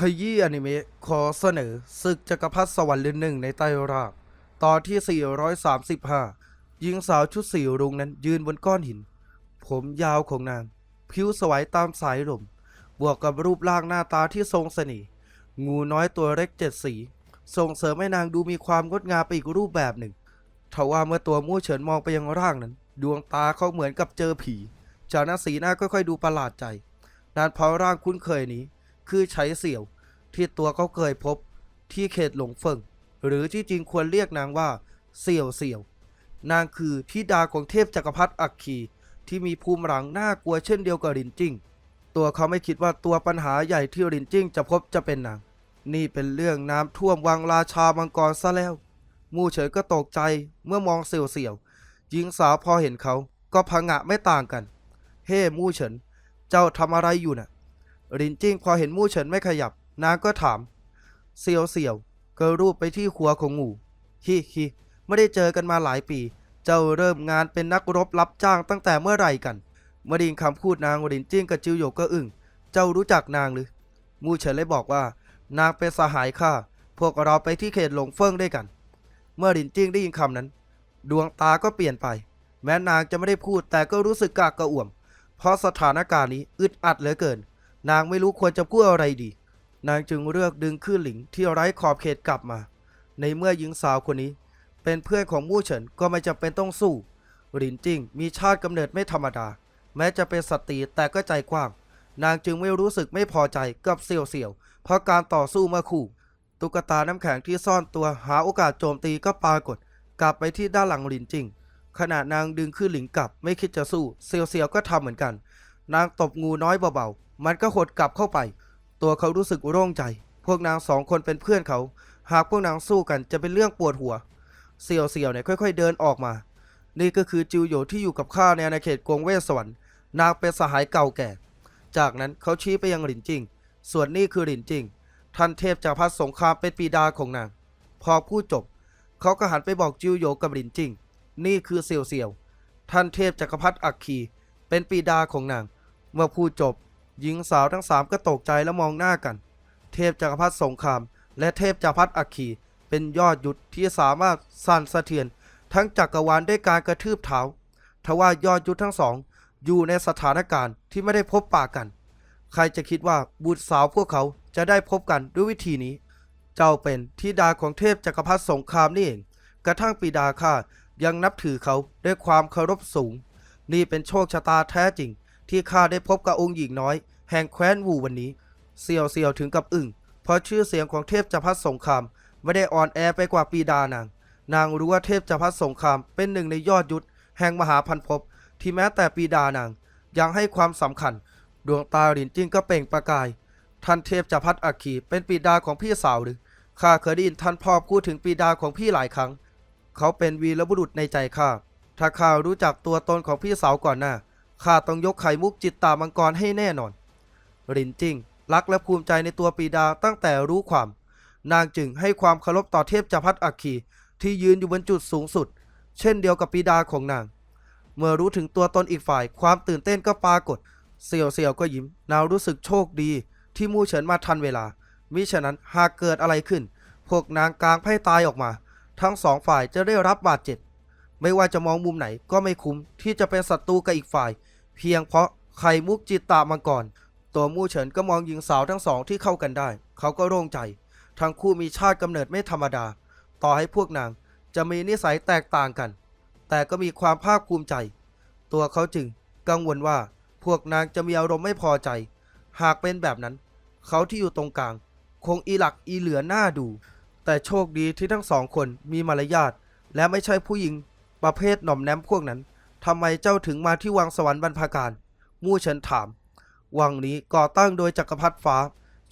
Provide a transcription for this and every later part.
ขยี้อนิเมะขอเสนอศึกจักรพรรดิสวรรค์เรือนหนึ่งในใต้ราก ตอนที่ 435 หญิงสาวชุดสีรุ้งนั้นยืนบนก้อนหิน ผมยาวของนาง ผิวสวยตามสายลม บวกกับรูปร่างหน้าตาที่ทรงเสน่ห์งูน้อยตัวเล็กเจ็ดสี ส่งเสริมให้นางดูมีความงดงามไปอีกรูปแบบหนึ่งทว่าเมื่อตัวมู่เฉินมองไปยังร่างนั้น ดวงตาเขาเหมือนกับเจอผีจากนั้นสีหน้าค่อยๆดูประหลาดใจนานเพราะร่างคุ้นเคยนี้ คือใช้เสี่ยว ที่ตัวเขาเคยพบที่เขตหลงเฟิงหรือที่จริงควรเรียกนางว่าเสี่ยวเสี่ยวนางคือธิดาของเทพจักรพรรดิอัคคีที่มีภูมิหลังน่ากลัวเช่นเดียวกับรินจิ้งตัวเขาไม่คิดว่าตัวปัญหาใหญ่ที่รินจิ้งจะพบจะเป็นนาง นี่เป็นเรื่องน้ำท่วมวังราชามังกรซะแล้ว มู่เฉยก็ตกใจเมื่อมองเสี่ยวเสี่ยวหญิงสาวพอเห็นเขาก็พังะไม่ต่างกัน เฮ้ มู่เฉิน เจ้าทำอะไรอยู่น่ะ รินจิ้งพอเห็นมู่เฉินไม่ขยับ นางก็ถามเสียวเสียวก็รูปไปที่หัวของงูฮิฮิไม่ได้เจอกันมาหลายปี เจ้าเริ่มงานเป็นนักรบรับจ้างตั้งแต่เมื่อไหร่กันเมื่อไดยินคำพูดนางรินจิ้งกับจิวโยกก็อึ้งเจ้ารู้จักนางหรือมู่เฉินเลยบอกว่า นางเป็นสหายข้าพวกเราไปที่เขตหลงเฟิงด้วยกัน เมื่อรินจิ้งได้ยินคำนั้น ดวงตาก็เปลี่ยนไป แม้นางจะไม่ได้พูดแต่ก็รู้สึกกากกระอ่วม เพราะสถานการณ์นี้อึดอัดเหลือเกิน นางไม่รู้ควรจะพูดอะไรดี นางจึงเลือกดึงขึ้นหลิงที่ไร้ขอบเขตกลับมา ในเมื่อหญิงสาวคนนี้ เป็นเพื่อนของมู่เฉินก็ไม่จำเป็นต้องสู้หลินจิ้งมีชาติกำเนิดไม่ธรรมดา แม้จะเป็นสตรีแต่ก็ใจกว้าง นางจึงไม่รู้สึกไม่พอใจกับเสี่ยวเสี่ยวเพราะการต่อสู้เมื่อคู่ ตุ๊กตาน้ำแข็งที่ซ่อนตัวหาโอกาสโจมตีก็ปรากฏ กลับไปที่ด้านหลังหลินจิ้งขณะนางดึงขึ้นหลิงกลับไม่คิดจะสู้ เสี่ยวเสี่ยวก็ทำเหมือนกัน นางตบงูน้อยเบาๆ มันก็หดกลับเข้าไป ตัวเขารู้สึกโล่งใจ พวกนางสองคนเป็นเพื่อนเขา หากพวกนางสู้กันจะเป็นเรื่องปวดหัว เสี่ยวเสี่ยวเนี่ยค่อย ๆ เดินออกมา นี่ก็คือจิวโยที่อยู่กับข้าในอาณาเขตกวงเวสสวรรค์นางเป็นสหายเก่าแก่ จากนั้นเขาชี้ไปยังหลินจิง ส่วนนี่คือหลินจิง ท่านเทพจากพัดสงครามเป็นปีดาของนาง พอพูดจบ เขาก็หันไปบอกจิวโยกับหลินจิง นี่คือเสี่ยวเสี่ยว ท่านเทพจักรพรรดิอัคคี เป็นปีดาของนาง เมื่อพูดจบ หญิงสาวทั้งสามก็ตกใจและมองหน้ากัน เทพจักรพรรดิสงคราม และเทพจักรพรรดิอัคคีเป็นยอดยุทธที่สามารถสั่นสะเทือน ทั้งจักรวาลด้วยการกระทืบเท้าทว่ายอดยุทธทั้งสอง อยู่ในสถานการณ์ที่ไม่ได้พบปะกัน ใครจะคิดว่าบุตรสาวพวกเขาจะได้พบกันด้วยวิธีนี้ เจ้าเป็นธิดาของเทพจักรพรรดิสงครามนี่เองกระทั่งปีดาข้ายังนับถือเขาด้วยความเคารพสูง นี่เป็นโชคชะตาแท้จริง ที่ข้าได้พบกับองค์หญิงน้อย แห่งแคว้นวูวันนี้เสี่ยวเสี่ยวถึงกับอึ้งเพราะชื่อเสียงของเทพจักรพรรดิสงครามไม่ได้อ่อนแอไปกว่าปีดานาง นางรู้ว่าเทพจักรพรรดิสงครามเป็นหนึ่งในยอดยุทธแห่งมหาพันภพที่แม้แต่ปีดานาง ยังให้ความสำคัญ ดวงตาหลินจิ้งก็เปล่งประกาย ท่านเทพจักรพรรดิอัคคีเป็นปีดาของพี่สาวหรือข้าเคยได้ยินท่านพ่อพูดถึงปีดาของพี่หลายครั้ง เขาเป็นวีรบุรุษในใจข้าถ้าข้ารู้จักตัวตนของพี่สาวก่อนหน้า ข้าต้องยกไข่มุกจิตตามังกรให้แน่นอน รินจิงรักและภูมิใจในตัวปีดาตั้งแต่รู้ความ นางจึงให้ความเคารพต่อเทพจัพรรดิอัคคีที่ยืนอยู่บนจุดสูงสุด เช่นเดียวกับปีดาของนาง เมื่อรู้ถึงตัวตนอีกฝ่าย ความตื่นเต้นก็ปรากฏ เสี่ยวเสี่ยวก็ยิ้ม นางรู้สึกโชคดี ที่มู่เฉินมาทันเวลา มิฉะนั้นหากเกิดอะไรขึ้น พวกนางกลางไพ่ตายออกมา ทั้งสองฝ่ายจะได้รับบาดเจ็บ ไม่ว่าจะมองมุมไหนก็ไม่คุ้มที่จะเป็นศัตรูกับอีกฝ่าย เพียงเพราะไข่มุกจิตตามังกรตัวมู่เฉินก็มองหญิงสาวทั้งสองที่เข้ากันได้ เขาก็โล่งใจ ทั้งคู่มีชาติกำเนิดไม่ธรรมดา ต่อให้พวกนางจะมีนิสัยแตกต่างกัน แต่ก็มีความภาคภูมิใจ ตัวเขาจึงกังวลว่าพวกนางจะมีอารมณ์ไม่พอใจ หากเป็นแบบนั้น เขาที่อยู่ตรงกลาง คงอีหลักอีเหลือหน้าดู แต่โชคดีที่ทั้งสองคนมีมารยาทและไม่ใช่ผู้หญิง ประเภทหน่อมแนมพวกนั้นทำไมเจ้าถึงมาที่วังสวรรค์บรรพการ มู่เฉินถาม วังนี้ก่อตั้งโดยจักรพรรดิฟ้า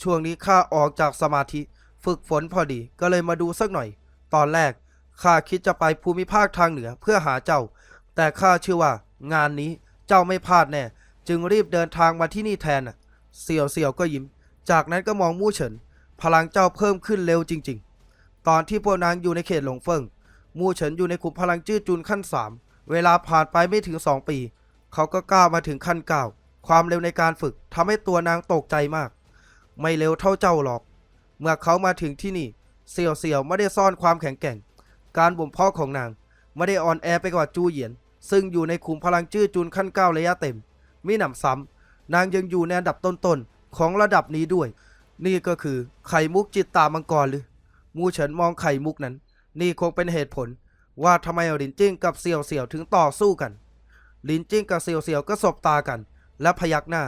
ช่วงนี้ข้าออกจากสมาธิ ฝึกฝนพอดีก็เลยมาดูสักหน่อย ตอนแรกข้าคิดจะไปภูมิภาคทางเหนือเพื่อหาเจ้า แต่ข้าเชื่อว่า งานนี้เจ้าไม่พลาดแน่ จึงรีบเดินทางมาที่นี่แทนเสี่ยวเสี่ยวก็ยิ้ม จากนั้นก็มองมู่เฉิน พลังเจ้าเพิ่มขึ้นเร็วจริง ๆ ตอนที่พวกนางอยู่ในเขตหลงเฟิง มู่เฉินอยู่ในขุมพลังจื้อจุนขั้นสามเวลาผ่านไปไม่ถึงสองปี เขาก็ก้าวมาถึงขั้นเก้าความเร็วในการฝึกทำให้ตัวนางตกใจมาก ไม่เร็วเท่าเจ้าหรอก เมื่อเขามาถึงที่นี่ เสี่ยวเสี่ยวไม่ได้ซ่อนความแข็งแกร่ง การบ่มเพาะของนางไม่ได้อ่อนแอไปกว่าจูเหยียน ซึ่งอยู่ในขุมพลังจื้อจุนขั้นเก้าระยะเต็มมิหนำซ้ำนางยังอยู่ในอันดับต้นๆของระดับนี้ด้วย นี่ก็คือไข่มุกจิตตามังกรหรือ มูเฉินมองไข่มุกนั้น นี่คงเป็นเหตุผลว่าทำไมลินจิ้งกับเสี่ยวเสี่ยวถึงต่อสู้กันลินจิ้งกับเสี่ยวเสี่ยวก็สบตากัน และพยักหน้า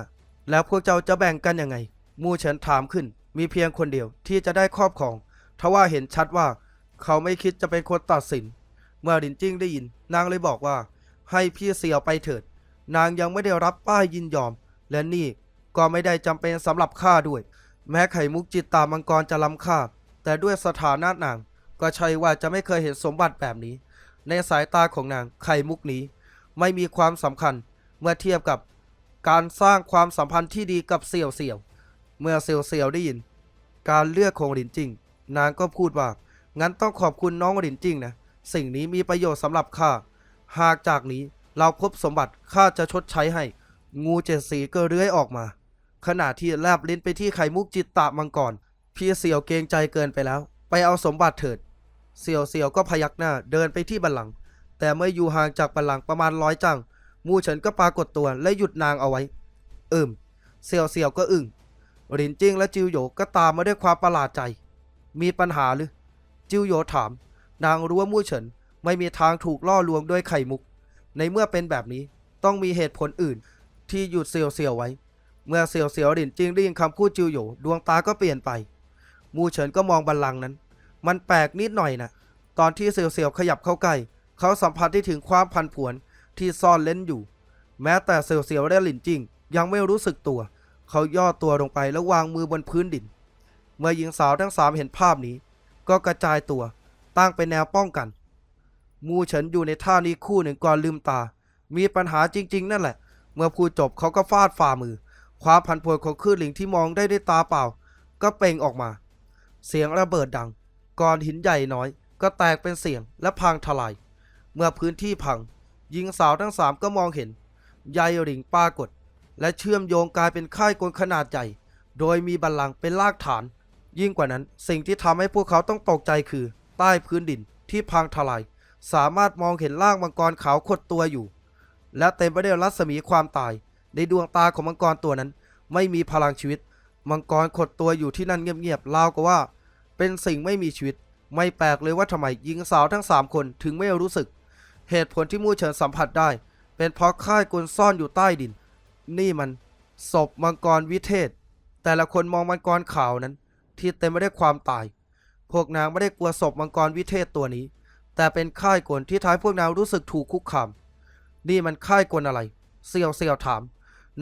แล้วพวกเจ้าจะแบ่งกันยังไง มูเฉินถามขึ้น มีเพียงคนเดียวที่จะได้ครอบครองทว่าเห็นชัดว่า เขาไม่คิดจะเป็นคนตัดสิน เมื่อลินจิ้งได้ยิน นางเลยบอกว่า ให้พี่เสี่ยวไปเถิด นางยังไม่ได้รับป้ายยินยอม และนี่ก็ไม่ได้จำเป็นสำหรับข้าด้วย แม้ไข่มุกจิตตามังกรจะล้ำค่าแต่ด้วยสถานะนาง ก็ใช่ว่าจะไม่เคยเห็นสมบัติแบบนี้ ในสายตาของนางไข่มุกนี้ ไม่มีความสำคัญเมื่อเทียบกับการสร้างความสัมพันธ์ที่ดีกับเสี่ยวเสี่ยว เมื่อเสี่ยวเสี่ยวได้ยิน การเลือกของหลินจิงนางก็พูดว่า งั้นต้องขอบคุณน้องหลินจิงนะ สิ่งนี้มีประโยชน์สำหรับข้า หากจากนี้เราพบสมบัติข้าจะชดใช้ให้ งูเจ็ดสีก็เลื้อยออกมา ขณะที่แลบลิ้นไปที่ไข่มุกจิตตะมังกร พี่เสี่ยวเกรงใจเกินไปแล้ว ไปเอาสมบัติเถิด เสี่ยวเสี่ยวก็พยักหน้าเดินไปที่บัลลังก์แต่เมื่ออยู่ห่างจากบัลลังก์ประมาณร้อยจังมูเฉินก็ปรากฏตัวและหยุดนางเอาไว้อืมเสี่ยวเสี่ยวก็อึ้งหลินจิ้งและจิวโหยก็ตามมาด้วยความประหลาดใจ มีปัญหาหรือ จิวโหยถาม นางรู้ว่ามู่เฉินไม่มีทางถูกล่อลวงด้วยไข่มุก ในเมื่อเป็นแบบนี้ต้องมีเหตุผลอื่น ที่หยุดเสี่ยวเสี่ยวไว้ เมื่อเสี่ยวเสี่ยวหลินจิ้งได้ยินคำพูดจิวโหยดวงตาก็เปลี่ยนไป มู่เฉินก็มองบัลลังก์นั้น มันแปลกนิดหน่อยนะ ตอนที่เสียวเสี่ยวขยับเข้าใกล้ เขาสัมผัสได้ถึงความพันผวนที่ซ่อนเล้นอยู่ แม้แต่เสียวเสี่ยวและหลินจิงยังไม่รู้สึกตัว เขาย่อตัวลงไปแล้ววางมือบนพื้นดิน เมื่อหญิงสาวทั้งสามเห็นภาพนี้ ก็กระจายตัว ตั้งเป็นแนวป้องกัน มูเฉินอยู่ในท่านี้คู่หนึ่งก่อนลืมตา มีปัญหาจริง ๆ นั่นแหละ เมื่อพูดจบเขาก็ฟาดฝ่ามือ ความพันผวนของคลื่นหลิงที่มองได้ด้วยตาเปล่า ก็เปล่งออกมา เสียงระเบิดดัง ก้อนหินใหญ่น้อย ก็แตกเป็นเสียงและพังทลาย เมื่อพื้นที่พัง หญิงสาวทั้งสามก็มองเห็นใยหลิงปรากฏ และเชื่อมโยงกลายเป็นค่ายกลขนาดใหญ่ โดยมีบัลลังก์เป็นรากฐาน ยิ่งกว่านั้นสิ่งที่ทำให้พวกเขาต้องตกใจคือ ใต้พื้นดินที่พังทลาย สามารถมองเห็นร่างมังกรขาวขดตัวอยู่ และเต็มไปด้วยรัศมีความตาย ในดวงตาของมังกรตัวนั้น ไม่มีพลังชีวิต มังกรขดตัวอยู่ที่นั่นเงียบๆราวกับว่า เป็นสิ่งไม่มีชีวิต ไม่แปลกเลยว่าทำไมหญิงสาวทั้งสามคนถึงไม่รู้สึก เหตุผลที่มู่เฉินสัมผัสได้ เป็นเพราะค่ายกลซ่อนอยู่ใต้ดิน นี่มันศพมังกรวิเทศ แต่ละคนมองมังกรขาวนั้น ที่เต็มไปด้วยความตาย พวกนางไม่ได้กลัวศพมังกรวิเทศตัวนี้ แต่เป็นค่ายกลที่ท้ายพวกนางรู้สึกถูกคุกคาม นี่มันค่ายกลอะไรเสี่ยวเสี่ยวถาม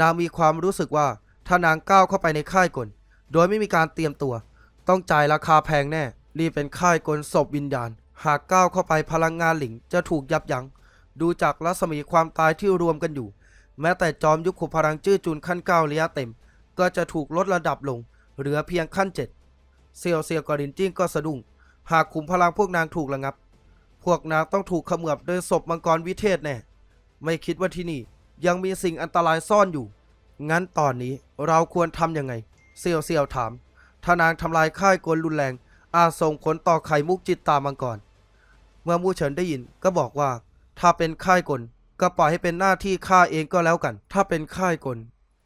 นางมีความรู้สึกว่าถ้านางก้าวเข้าไปในค่ายกล โดยไม่มีการเตรียมตัว ต้องจ่ายราคาแพงแน่นี่เป็นค่ายกลศพวิญญาณ หากก้าวเข้าไปพลังงานหลิงจะถูกยับยัง้ง ดูจากรัศมีความตายที่รวมกันอยู่ แม้แต่จอมยุคขุมพลังจื้อจุนขั้นเก้าระยะเต็ม ก็จะถูกลดระดับลง เหลือเพียงขั้นเจ็ดเซียวเซียวกับลินจิ้งก็สะดุ้ง หากขุมพลังพวกนางถูกระงับ พวกนางต้องถูกขมือบโดยศพมังกรวิเทศแน่ ไม่คิดว่าที่นี่ยังมีสิ่งอันตรายซ่อนอยู่ งั้นตอนนี้เราควรทำยังไง เซียวเซียวถาม ถ้านางทำลายค่ายกลรุนแรง อาจส่งผลต่อไข่มุกจิตตามังกร เมื่อมูเฉินได้ยินก็บอกว่า ถ้าเป็นค่ายกลก็ปล่อยให้เป็นหน้าที่ข้าเองก็แล้วกัน ถ้าเป็นค่ายกล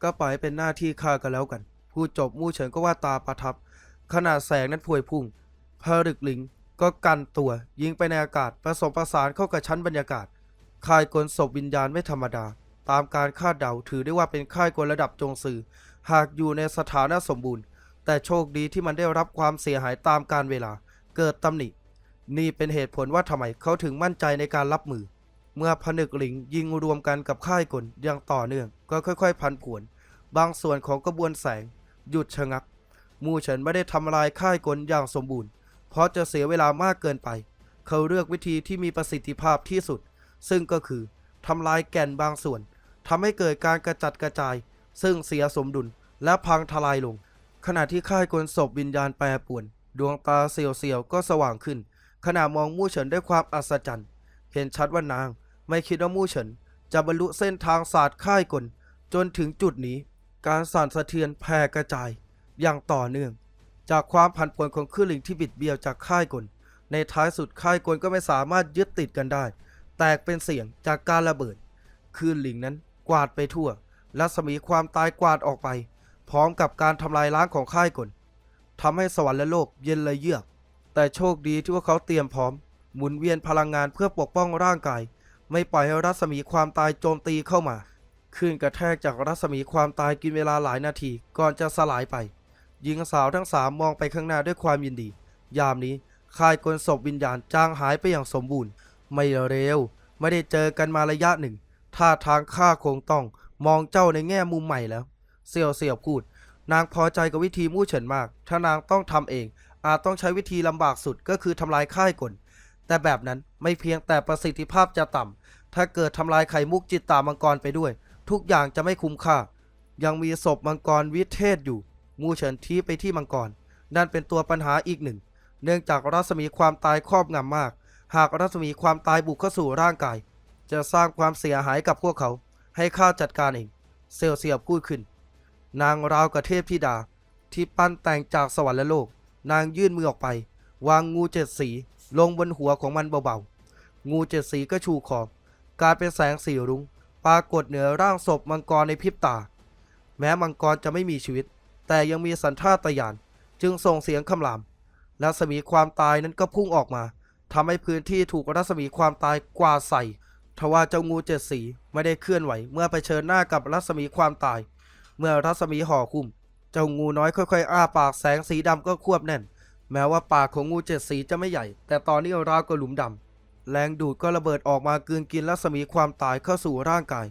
ก็ปล่อยให้เป็นหน้าที่ข้าก็แล้วกันพูดจบมูเฉินก็ว่าตาประทับขนาดแสงนั้นพวยพุ่งพรึกหลิงก็กันตัวยิงไปในอากาศผสมประสานเข้ากับชั้นบรรยากาศค่ายกลศพวิญญาณไม่ธรรมดา ตามการคาดเดาถือได้ว่าเป็นค่ายกลระดับจงสื่อ หากอยู่ในสถานะสมบูรณ์ แต่โชคดีที่มันได้รับความเสียหายตามการเวลา เกิดตำหนิ นี่เป็นเหตุผลว่าทำไมเขาถึงมั่นใจในการรับมือ เมื่อผนึกหลิงยิงรวมกันกับค่ายกลอย่างต่อเนื่อง ก็ค่อย ๆ พันผวน บางส่วนของกระบวนแสง หยุดชะงัก มูเฉินไม่ได้ทำลายค่ายกลอย่างสมบูรณ์ เพราะจะเสียเวลามากเกินไป เขาเลือกวิธีที่มีประสิทธิภาพที่สุด ซึ่งก็คือทำลายแก่นบางส่วนทำให้เกิดการกระจัดกระจาย ซึ่งเสียสมดุลและพังทลายลง ขณะที่ค่ายกลศพวิญญาณแปรปวน ดวงตาเสียวๆก็สว่างขึ้น ขณะมองมู่เฉินด้วยความอัศจรรย์ เห็นชัดว่านาง ไม่คิดว่ามู่เฉิน จะบรรลุเส้นทางศาสตร์ค่ายกล จนถึงจุดนี้ การสั่นสะเทือนแผ่กระจาย อย่างต่อเนื่อง จากความผันผวนของคลื่นลิงที่บิดเบี้ยวจากค่ายกล ในท้ายสุดค่ายกลก็ไม่สามารถยึดติดกันได้ แตกเป็นเสียงจากการระเบิดคลื่นลิงนั้นกวาดไปทั่วรัศมีความตายกวาดออกไป พร้อมกับการทำลายล้างของค่ายกลทำให้สวรรค์และโลกเย็นละเยือก แต่โชคดีที่ว่าเขาเตรียมพร้อม หมุนเวียนพลังงานเพื่อปกป้องร่างกาย ไม่ปล่อยให้รัศมีความตายโจมตีเข้ามาคลื่นกระแทกจากรัศมีความตายกินเวลาหลายนาทีก่อนจะสลายไปหญิงสาวทั้งสามมองไปข้างหน้าด้วยความยินดี ยามนี้ค่ายกลศพวิญญาณจางหายไปอย่างสมบูรณ์ ไม่เร็ว ไม่ได้เจอกันมาระยะหนึ่งท่าทางข้าคงต้องมองเจ้าในแง่มุมใหม่แล้ว เสี่ยวเสี่ยวพูด นางพอใจกับวิธีมู่เฉินมาก ถ้านางต้องทำเอง อาจต้องใช้วิธีลำบากสุดก็คือทำลายค่ายกลแต่แบบนั้นไม่เพียงแต่ประสิทธิภาพจะต่ำ ถ้าเกิดทำลายไข่มุกจิตตามังกรไปด้วย ทุกอย่างจะไม่คุ้มค่า ยังมีศพมังกรวิเทศอยู่ มูเฉินทีไปที่มังกร นั่นเป็นตัวปัญหาอีกหนึ่ง เนื่องจากรัศมีความตายครอบงำมาก หากรัศมีความตายบุกเข้าสู่ร่างกาย จะสร้างความเสียหายกับพวกเขา ให้ข้าจัดการเอง เซลเซียพูดขึ้น นางราวกับเทพธิดา ที่ปั้นแต่งจากสวรรค์และโลก นางยื่นมือออกไป วางงูเจ็ดสี ลงบนหัวของมันเบาๆ งูเจ็ดสีก็ชูคอกลายเป็นแสงสีรุง้งปรากฏเหนือร่างศพมังกรในพริบตา แม้มังกรจะไม่มีชีวิต แต่ยังมีสัญชาตญาณจึงส่งเสียงคำรามรัศมีความตายนั้นก็พุ่งออกมาทำให้พื้นที่ถูกรัศมีความตายกวาดใส่ทว่าเจ้างูเจ็ดสีไม่ได้เคลื่อนไหว เมื่อไปเชิญหน้ากับรัศมีความตาย เมื่อรัศมีห่อคุ้มเจ้างูน้อยค่อยๆ อ้าปากแสงสีดำก็ควบแน่น แม้ว่าปากของงูเจ็ดสีจะไม่ใหญ่ แต่ตอนนี้ราวกับหลุมดำแรงดูดก็ระเบิดออกมากืนกินรัศมีความตายเข้าสู่ร่างกาย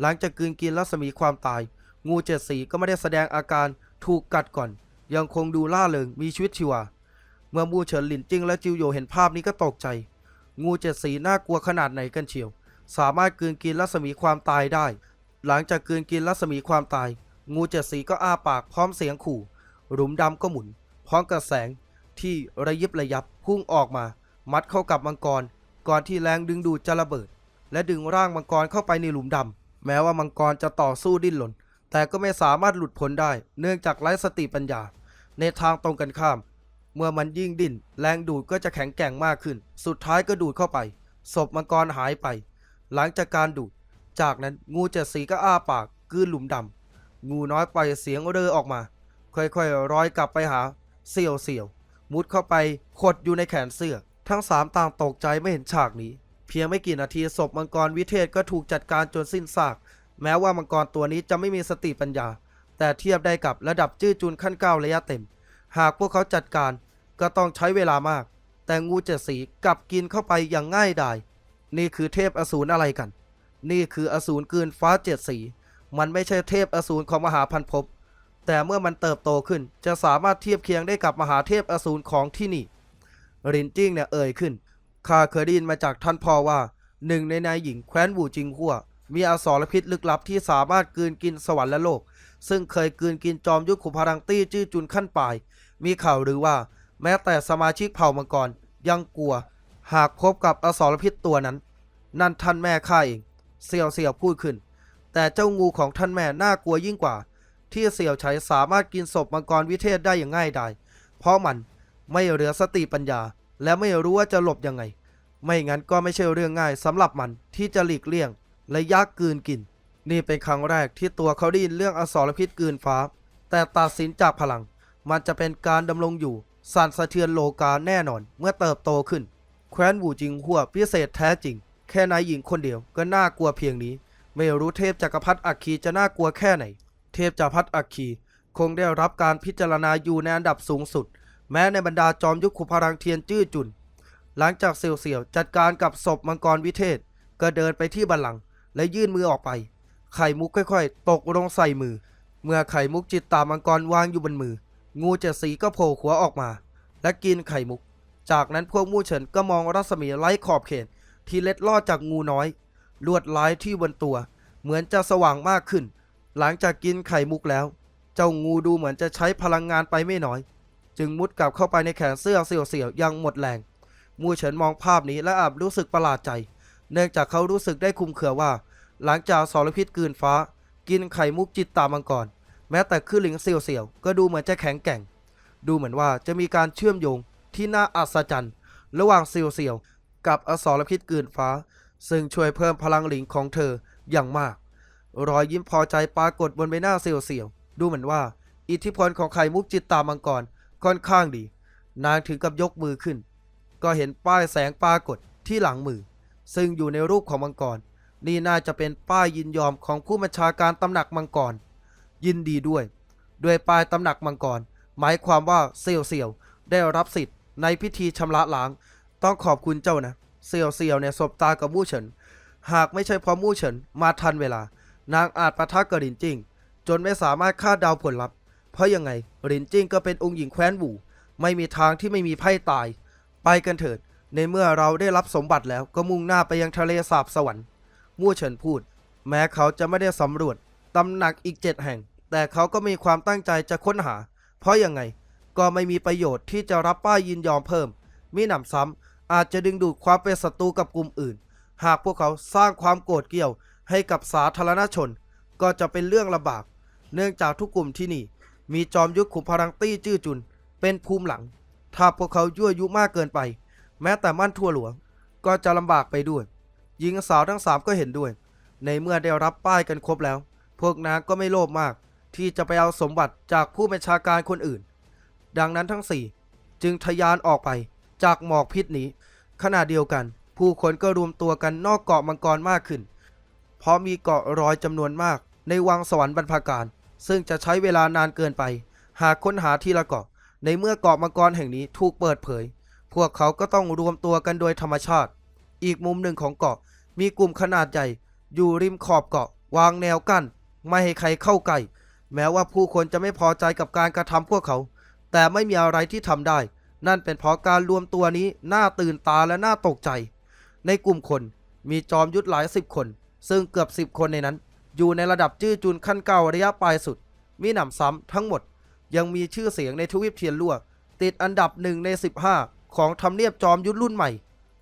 หลังจากกืนกินรัศมีความตาย งูเจ็ดสีก็ไม่ได้แสดงอาการถูกกัดก่อน ยังคงดูล่าเริงมีชีวิตชีวาเมื่อมูเฉินหลินจิ้งและจิวโยเห็นภาพนี้ก็ตกใจ งูเจ็ดสีน่ากลัวขนาดไหนกันเชียว สามารถกืนกินรัศมีความตายได้ หลังจากกืนกินรัศมีความตาย งูเจ็ดสีก็อ้าปากพร้อมเสียงขู่ หลุมดำก็หมุน พร้อมกับแสงที่ระยิบระยับพุ่งออกมา มัดเข้ากับมังกร ก่อนที่แรงดึงดูดจะระเบิด และดึงร่างมังกรเข้าไปในหลุมดำแม้ว่ามังกรจะต่อสู้ดิ้นรนแต่ก็ไม่สามารถหลุดพ้นได้ เนื่องจากไร้สติปัญญา ในทางตรงกันข้าม เมื่อมันยิ่งดิ้นแรงดูดก็จะแข็งแกร่งมากขึ้น สุดท้ายก็ดูดเข้าไป ศพมังกรหายไป หลังจากการดูด จากนั้นงูเจ็ดสีก็อ้าปากกืนหลุมดำ งูน้อยปล่อยเสียงเรอออกมา ค่อยๆร้อยกลับไปหาเสี่ยวเสี่ยว มุดเข้าไปขดอยู่ในแขนเสื้อ ทั้งสามต่างตกใจไม่เห็นฉากนี้ เพียงไม่กี่นาทีศพมังกรวิเทศก็ถูกจัดการจนสิ้นซาก แม้ว่ามังกรตัวนี้จะไม่มีสติปัญญา แต่เทียบได้กับระดับจื้อจุนขั้นเก้าระยะเต็ม หากพวกเขาจัดการก็ต้องใช้เวลามาก แต่งูเจ็ดสีกลับกินเข้าไปอย่างง่ายดาย นี่คือเทพอสูรอะไรกัน นี่คืออสูรกืนฟ้าเจ็ดสี มันไม่ใช่เทพอสูรของมหาพันภพแต่เมื่อมันเติบโตขึ้นจะสามารถเทียบเคียงได้กับมหาเทพอสูรของที่นี่รินจิ้งเนี่ยเอ่ยขึ้นข้าเคยได้ยินมาจากท่านพ่อว่าหนึ่งในนายหญิงแคว้นบูจิงหัวมีอสรพิษลึกลับที่สามารถกืนกินสวรรค์และโลก ซึ่งเคยกืนกินจอมยุทธขุพรังตี้จื้อจุนขั้นปลาย มีข่าวหรือว่า แม้แต่สมาชิกเผ่ามังกรยังกลัว หากพบกับอสรพิษตัวนั้น นั่นท่านแม่ข้าเองเสี่ยวเสี่ยวพูดขึ้น แต่เจ้างูของท่านแม่น่ากลัวยิ่งกว่า ที่เสี่ยวใช้สามารถกินศพมังกรวิเทศได้อย่างง่ายดายเพราะมันไม่เหลือสติปัญญา และไม่รู้ว่าจะหลบยังไง ไม่งั้นก็ไม่ใช่เรื่องง่ายสำหรับมันที่จะหลีกเลี่ยง และยักกืนกิน นี่เป็นครั้งแรกที่ตัวเขาได้ยินเรื่องอสรพิษกืนฟ้า แต่ตัดสินจากพลัง มันจะเป็นการดำรงอยู่สั่นสะเทือนโลกาแน่นอนเมื่อเติบโตขึ้น แคว้นวูจิงหัวพิเศษแท้จริง แค่นายหญิงคนเดียวก็น่ากลัวเพียงนี้ ไม่รู้เทพจักรพรรดิอัคคีจะน่ากลัวแค่ไหน เทพจักรพรรดิอัคคีคงได้รับการพิจารณาอยู่ในอันดับสูงสุด แม้ในบรรดาจอมยุคขุพรังเทียนจื้อจุน หลังจากเสี่ยวเสี่ยวๆจัดการกับศพมังกรวิเทศ ก็เดินไปที่บัลลังก์และยื่นมือออกไป ไข่มุกค่อยๆ ตกลงใส่มือ เมื่อไข่มุกจิตตามังกรวางอยู่บนมือ งูเจ็ดสีก็โผล่หัวออกมา และกินไข่มุก จากนั้นพวกมู่เฉินก็มองรัศมีไร้ขอบเขตที่เล็ดลอดจากงูน้อย ลวดลายที่บนตัว เหมือนจะสว่างมากขึ้น หลังจากกินไข่มุกแล้ว เจ้างูดูเหมือนจะใช้พลังงานไปไม่น้อย จึงมุดกลับเข้าไปในแขนเสื้อเสียวๆยังหมดแรงมูเฉินมองภาพนี้และอาจรู้สึกประหลาดใจ เนื่องจากเขารู้สึกได้คุมเขือว่า หลังจากสรพิษกลืนฟ้า กินไข่มุกจิตตามังกรแม้แต่คือหลิงเซียวเซียวก็ดูเหมือนจะแข็งแกร่ง ดูเหมือนว่าจะมีการเชื่อมโยงที่น่าอัศจรรย์ ระหว่างเซียวเซียวกับอสรพิษกืนฟ้า ซึ่งช่วยเพิ่มพลังหลิงของเธออย่างมาก รอยยิ้มพอใจปรากฏบนใบหน้าเซียวเซียวดูเหมือนว่า อิทธิพลของไข่มุกจิตตามังกรค่อนข้างดี นางถึงกับยกมือขึ้น ก็เห็นป้ายแสงปรากฏที่หลังมือ ซึ่งอยู่ในรูปของมังกร นี่น่าจะเป็นป้ายยินยอมของผู้บัญชาการตำหนักมังกร ยินดีด้วย ด้วยป้ายตำหนักมังกร หมายความว่าเซียวเซียวได้รับสิทธิ์ในพิธีชำระล้าง ต้องขอบคุณเจ้านะ เซียวเซียวเนี่ยสบตากับมู่เฉิน หากไม่ใช่เพราะมู่เฉินมาทันเวลา นางอาจปะทะกับหลินจิ้งจนไม่สามารถคาดเดาผลลัพธ์ เพราะยังไงหลินจิ้งก็เป็นองค์หญิงแคว้นบู่ไม่มีทางที่ไม่มีไพ่ตาย ไปกันเถิด ในเมื่อเราได้รับสมบัติแล้วก็มุ่งหน้าไปยังทะเลสาบสวรรค์ มู่เฉินพูด แม้เขาจะไม่ได้สำรวจตำหนักอีกเจ็ดแห่ง แต่เขาก็มีความตั้งใจจะค้นหา เพราะยังไงก็ไม่มีประโยชน์ที่จะรับป้ายยินยอมเพิ่ม มีหนำซ้ำ อาจจะดึงดูดความเป็นศัตรูกับกลุ่มอื่น หากพวกเขาสร้างความโกรธเกรี่ยวให้กับสาธารณชน ก็จะเป็นเรื่องลำบาก เนื่องจากทุกกลุ่มที่นี่ มีจอมยุทธขุมพลังตี้จื้อจุน เป็นภูมิหลัง ถ้าพวกเขายั่วยุมากเกินไป แม้แต่มั่นทั่วหลวง ก็จะลำบากไปด้วยหญิงสาวทั้งสามก็เห็นด้วย ในเมื่อได้รับป้ายกันครบแล้ว พวกนางก็ไม่โลภมาก ที่จะไปเอาสมบัติจากผู้บัญชาการคนอื่น ดังนั้นทั้งสี่จึงทะยานออกไปจากหมอกพิษนี้ ขณะเดียวกัน ผู้คนก็รวมตัวกันนอกเกาะมังกรมากขึ้น เพราะมีเกาะรอยจำนวนมาก ในวังสวรรค์บรรพการ ซึ่งจะใช้เวลานานเกินไป หากค้นหาทีละเกาะ ในเมื่อเกาะมังกรแห่งนี้ถูกเปิดเผย พวกเขาก็ต้องรวมตัวกันโดยธรรมชาติ อีกมุมหนึ่งของเกาะมีกลุ่มขนาดใหญ่ อยู่ริมขอบเกาะ วางแนวกั้นไม่ให้ใครเข้าใกล้แม้ว่าผู้คนจะไม่พอใจกับการกระทำพวกเขา แต่ไม่มีอะไรที่ทำได้ นั่นเป็นเพราะการรวมตัวนี้น่าตื่นตาและน่าตกใจ ในกลุ่มคนมีจอมยุทธหลายสิบคน ซึ่งเกือบสิบคนในนั้น อยู่ในระดับจื้อจุนขั้นเก่าระยะปลายสุด มีหนำซ้ำทั้งหมด ยังมีชื่อเสียงในทวีปเทียนลั่ว ติดอันดับหนึ่งใน 15 ของทำเนียบจอมยุทธรุ่นใหม่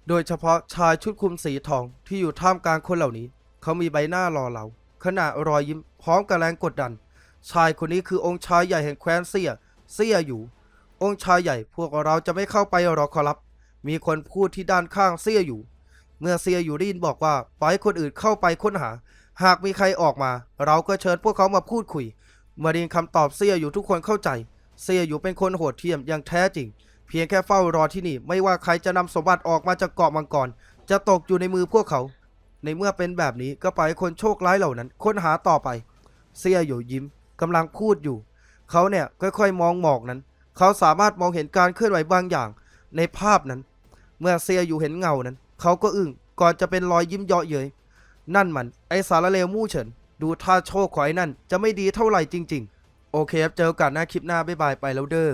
โดยเฉพาะชายชุดคลุมสีทองที่อยู่ท่ามกลางคนเหล่านี้ เขามีใบหน้ารอเราขณะรอยยิ้มพร้อมกับแรงกดดัน ชายคนนี้คือองค์ชายใหญ่แห่งแคว้นเซียเซียอยู่ องค์ชายใหญ่พวกเราจะไม่เข้าไปหรอกขอรับ มีคนพูดที่ด้านข้างเซียอยู่ เมื่อเซียอยู่ได้ยินบอกว่าปล่อยคนอื่นเข้าไปค้นหา หากมีใครออกมา เราก็เชิญพวกเขามาพูดคุยเมื่อได้ยินคำตอบเซียอยู่ทุกคนเข้าใจเซียอยู่เป็นคนโหดเหี้ยมอย่างแท้จริง เพียงแค่เฝ้ารอที่นี่ ไม่ว่าใครจะนำสมบัติออกมาจากเกาะมังกร จะตกอยู่ในมือพวกเขา ในเมื่อเป็นแบบนี้ก็ปล่อยคนโชคร้ายเหล่านั้นค้นหาต่อไปเซียอยู่ยิ้มกำลังพูดอยู่ เขาเนี่ยค่อยๆ มองหมอกนั้น เขาสามารถมองเห็นการเคลื่อนไหวบางอย่างในภาพนั้น เมื่อเซียอยู่เห็นเงานั้น เขาก็อึ้งก่อนจะเป็นรอยยิ้มเยาะเย้ยนั่นมันไอสารเลวมู่เฉิน ดูท่าโชคของไอ้นั่นจะไม่ดีเท่าไหร่จริง ๆ โอเคครับเจอกันหน้าคลิปหน้าบ๊ายบายไปแล้วเด้อ